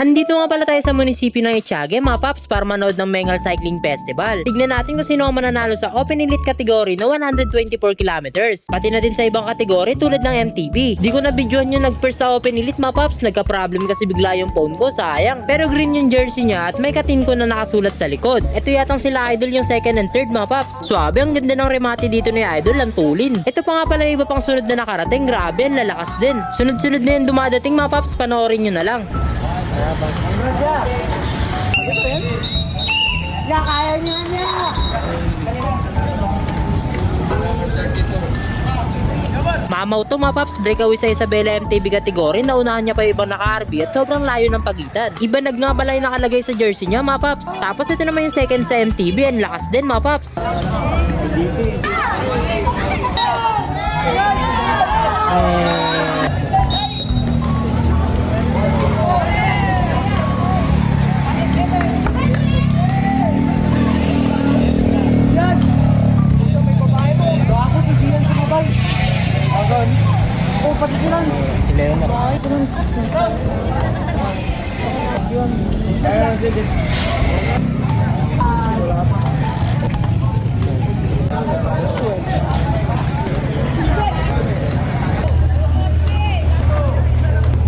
Andito nga pala tayo sa munisipyo ng Itiague mga paps para manood ng Mengal Cycling Festival. Tignan natin kung sino ang mananalo sa Open Elite category na 124 kilometers. Pati na din sa ibang kategory tulad ng MTB. Di ko na videohan yung nag-first sa Open Elite mga paps. Nagka-problem kasi bigla yung phone ko, sayang. Pero green yung jersey niya at may katin ko na nakasulat sa likod. Ito yatang sila idol yung second and third mga paps. Swabe, ang ganda ng remate dito ni idol, ang tulin. Ito pa nga pala yung iba pang sunod na nakarating, grabe, lalakas din. Sunod-sunod na yung dumadating mga paps, panoorin nyo na lang. Mamaw to mga paps, breakaway sa Isabela MTB category, naunahan niya pa yung ibang naka-RB at sobrang layo ng pagitan. Iba nagngabalay nakalagay sa jersey niya mga paps. Tapos ito naman yung second sa MTB, ang lakas din mga paps.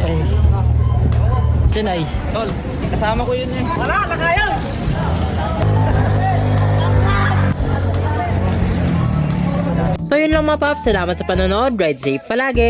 Ay. Sinay. Tol, kasama ko yun eh. So yun lang mga paps, salamat sa panonood, ride safe palagi.